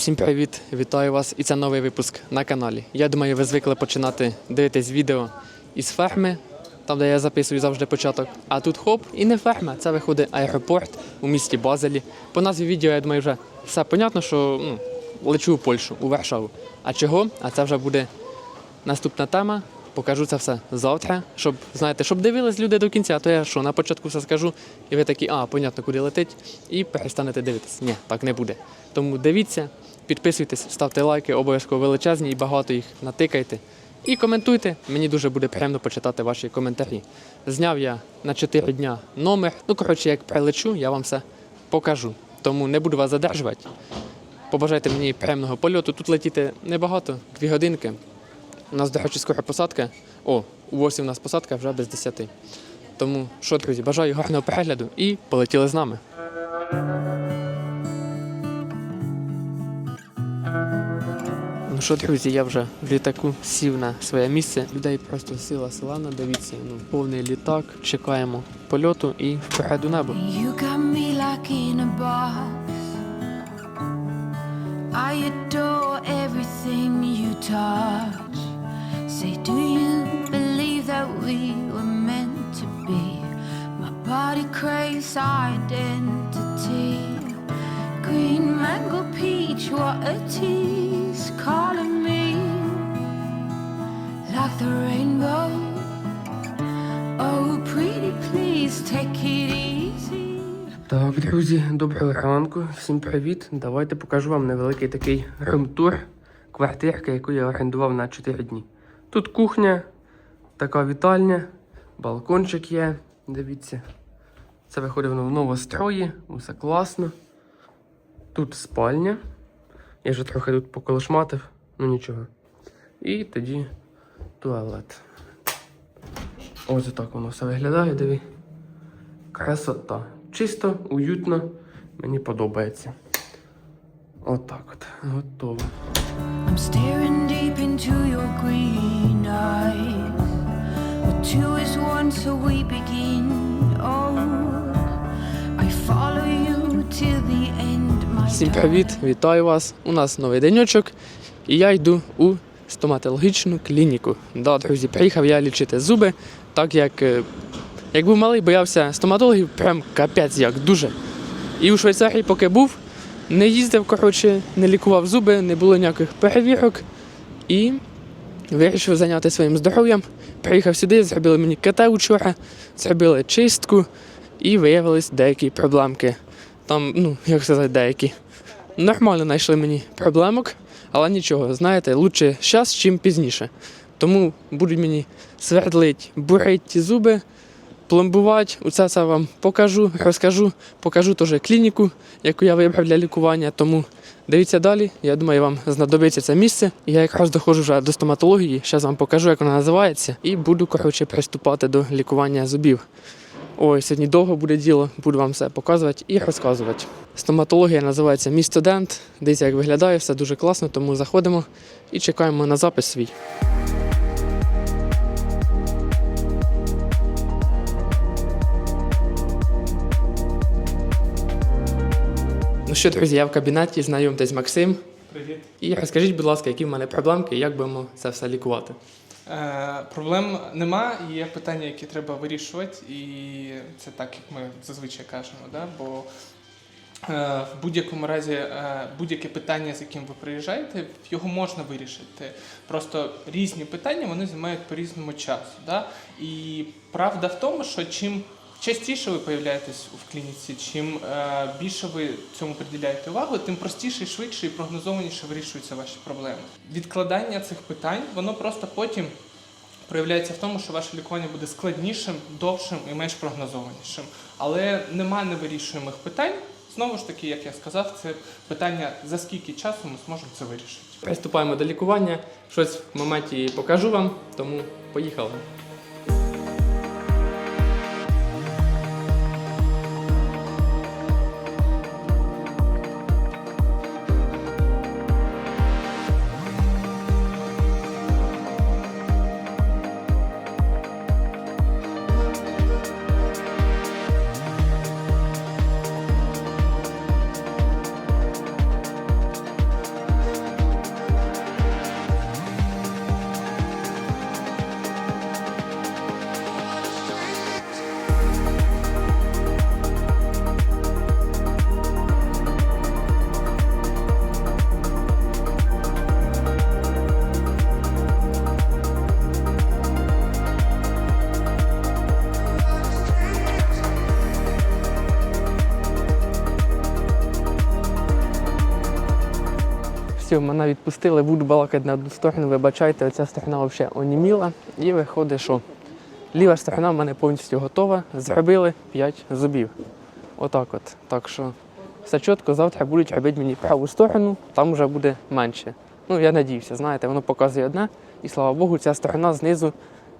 Всім привіт! Вітаю вас! І це новий випуск на каналі. Я думаю, ви звикли починати дивитись відео із ферми, там де я записую завжди початок. А тут хоп, і не ферма, це виходить аеропорт у місті Базелі. По назві відео, я думаю, вже все понятно, що ну, лечу у Польщу, у Варшаву. А чого? А це вже буде наступна тема. Покажу це все завтра, щоб знаєте, щоб дивились люди до кінця. То я що на початку все скажу, і ви такі, а, понятно, куди летить, і перестанете дивитись. Ні, так не буде. Тому дивіться, підписуйтесь, ставте лайки, обов'язково величезні і багато їх натикайте. І коментуйте. Мені дуже буде приємно почитати ваші коментарі. Зняв я на 4 дня номер. Ну, коротше, як прилечу, я вам все покажу. Тому не буду вас задержувати. Побажайте мені приємного польоту. Тут летіти небагато, 2 годинки. У нас, до речі, скоро посадка. О, у 8 у нас посадка вже без 10. Тому що, друзі, бажаю гарного перегляду і полетіли з нами. Ну що, друзі, я вже в літаку сів на своє місце. Людей просто сила селана, дивіться, ну, повний літак, чекаємо польоту і вперед у небо. I adore everything you touch. Say, do you believe that we were meant to be? My body craves identity. Green mango peach, what a tease. Calling me like the rainbow. Oh, pretty please take it easy. Так, друзі, доброго ранку, всім привіт. Давайте покажу вам невеликий такий румтур квартирки, яку я орендував на 4 дні. Тут кухня, така вітальня, балкончик є. Дивіться. Це виходить воно в новострої, усе класно. Тут спальня. Я вже трохи тут поколошматив, ну нічого. І тоді туалет. Ось так воно все виглядає, диви. Красота. Чисто, уютно, мені подобається. Отак от, готово. Staring deep into your green eyes. But two is one, so we begin. Oh, I follow you till the end, my Всім привіт, вітаю вас. У нас новий денечок, і я йду у стоматологічну клініку. Да, друзі, приїхав я лічити зуби, так як, е, як був малий, боявся стоматологів, прям капець як дуже. І у Швейцарії, поки був, не їздив, коротше, не лікував зуби, не було ніяких перевірок. І вирішив зайнятися своїм здоров'ям. Приїхав сюди, зробили мені КТ учора, зробили чистку і виявились деякі проблемки. Там, ну, як сказати, деякі. Нормально знайшли мені проблемок, але нічого, знаєте, лучше зараз, чим пізніше. Тому будуть мені свердлить, бурить зуби, пломбувати. Оце це вам покажу, розкажу, покажу теж клініку, яку я вибрав для лікування. Тому дивіться далі. Я думаю, вам знадобиться це місце. Я якраз доходжу вже до стоматології. Зараз вам покажу, як вона називається, і буду коротше приступати до лікування зубів. Ой, сьогодні довго буде діло, буду вам все показувати і розказувати. Стоматологія називається Мій студент. Дивіться, як виглядає, все дуже класно, тому заходимо і чекаємо на запис свій. Що, друзі, я в кабінеті, знайомтесь Максим. Привіт. І розкажіть, будь ласка, які в мене проблемки, як будемо це все лікувати. Е, проблем нема, є питання, які треба вирішувати, і це так, як ми зазвичай кажемо. Да? Бо е, в будь-якому разі е, будь-яке питання, з яким ви приїжджаєте, його можна вирішити. Просто різні питання вони займають по різному часу. Да? І правда в тому, що чим частіше ви появляєтесь в клініці, чим е, більше ви цьому приділяєте увагу, тим простіше, швидше і прогнозованіше вирішуються ваші проблеми. Відкладання цих питань, воно просто потім проявляється в тому, що ваше лікування буде складнішим, довшим і менш прогнозованішим. Але нема невирішуємих питань. Знову ж таки, як я сказав, це питання за скільки часу ми зможемо це вирішити. Приступаємо до лікування. Щось в моменті покажу вам, тому поїхали. Все, мене відпустили, буду балакати на одну сторону. Вибачайте, оця сторона взагалі оніміла. І виходить, що ліва сторона в мене повністю готова. Зробили 5 зубів. Отак от. Так що все чітко, завтра будуть робити мені праву сторону, там вже буде менше. Ну, я надіюся, знаєте, воно показує одне, і слава Богу, ця сторона знизу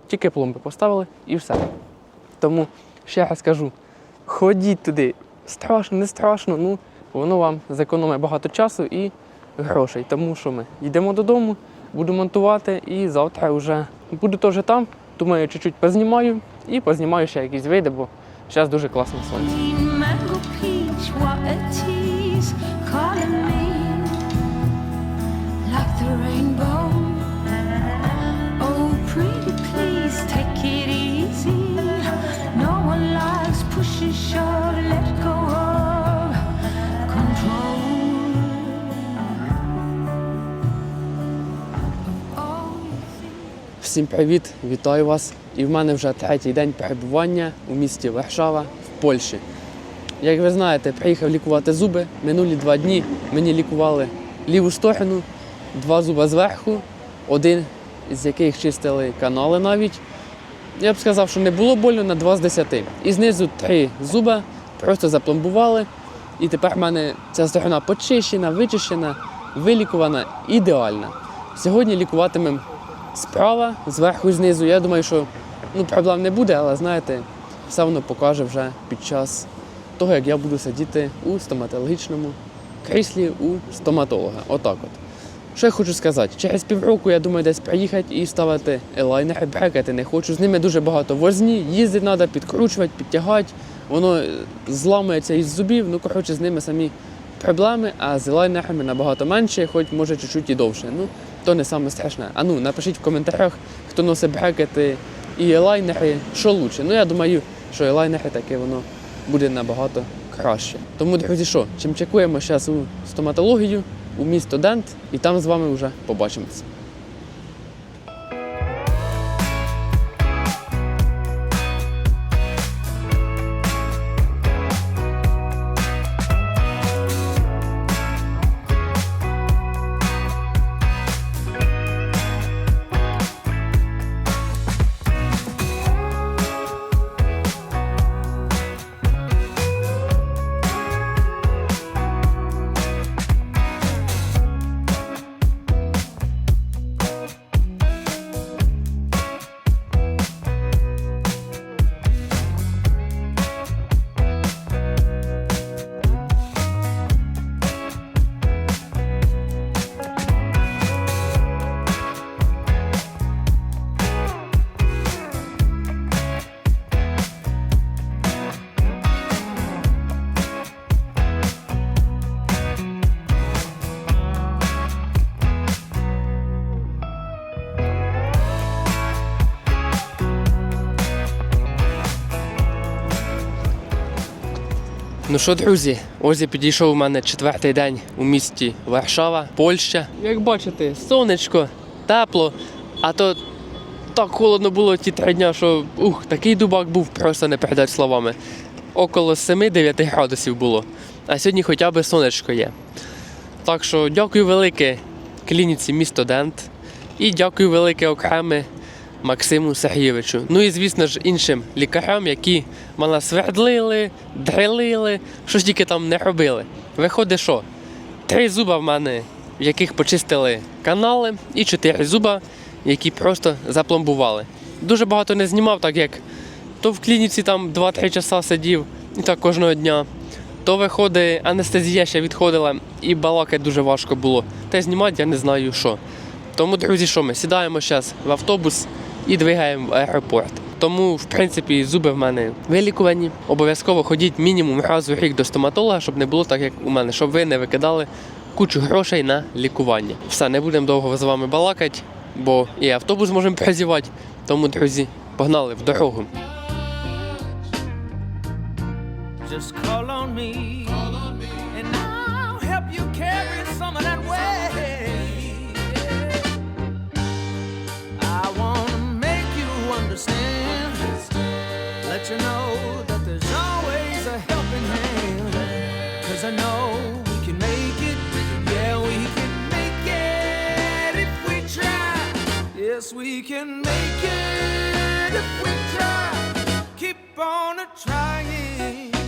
тільки пломби поставили і все. Тому ще раз кажу, ходіть туди. Страшно, не страшно, ну воно вам зекономить багато часу і грошей. Тому що ми йдемо додому, буду монтувати і завтра вже буду теж там. Думаю, чуть-чуть познімаю і познімаю ще якісь види, бо зараз дуже класне сонце. Всім привіт, вітаю вас. І в мене вже третій день перебування у місті Варшава в Польщі. Як ви знаєте, приїхав лікувати зуби. Минулі два дні мені лікували ліву сторону, два зуба зверху, один з яких чистили канали навіть. Я б сказав, що не було болю на 2 з 10. І знизу три зуба просто запломбували. І тепер в мене ця сторона почищена, вичищена, вилікувана, ідеальна. Сьогодні лікуватимемо справа, зверху і знизу. Я думаю, що ну, проблем не буде, але знаєте, все воно покаже вже під час того, як я буду сидіти у стоматологічному кріслі у стоматолога. Отак от. Що я хочу сказати? Через півроку я думаю десь приїхати і ставити елайнери, брекети не хочу. З ними дуже багато возні, їздити треба, підкручувати, підтягати. Воно е, зламується із зубів, ну коротше, з ними самі проблеми, а з елайнерами набагато менше, хоч може чуть-чуть і довше. Ну, то не саме страшне. А ну, напишіть в коментарях, хто носить брекети і елайнери, що лучше. Ну я думаю, що елайнери таке воно буде набагато краще. Тому, друзі, що, чим чекуємо зараз у стоматологію, у місто Дент, і там з вами вже побачимось. Ну що, друзі, ось і підійшов у мене четвертий день у місті Варшава, Польща. Як бачите, сонечко, тепло, а то так холодно було ті три дня, що ух, такий дубак був, просто не передати словами. Около 7-9 градусів було. А сьогодні хоча б сонечко є. Так що дякую велике клініці місто Дент і дякую велике окреме Максиму Сергійовичу. Ну і звісно ж іншим лікарям, які мене свердлили, дрелили, що ж тільки там не робили. Виходить, що три зуба в мене, в яких почистили канали, і чотири зуба, які просто запломбували. Дуже багато не знімав, так як то в клініці там 2-3 часа сидів, і так кожного дня. То виходить, анестезія ще відходила, і балакати дуже важко було. Та знімати я не знаю що. Тому, друзі, що ми сідаємо зараз в автобус і двигаємо в аеропорт. Тому, в принципі, зуби в мене вилікувані. Обов'язково ходіть мінімум раз у рік до стоматолога, щоб не було так, як у мене, щоб ви не викидали кучу грошей на лікування. Все, не будемо довго з вами балакати, бо і автобус можемо прозівати. Тому, друзі, погнали в дорогу. Just call on me. And I'll help you carry some of that weight. let you know that there's always a helping hand. Cause I know we can make it, yeah, we can make it if we try. Yes, we can make it if we try. Keep on trying.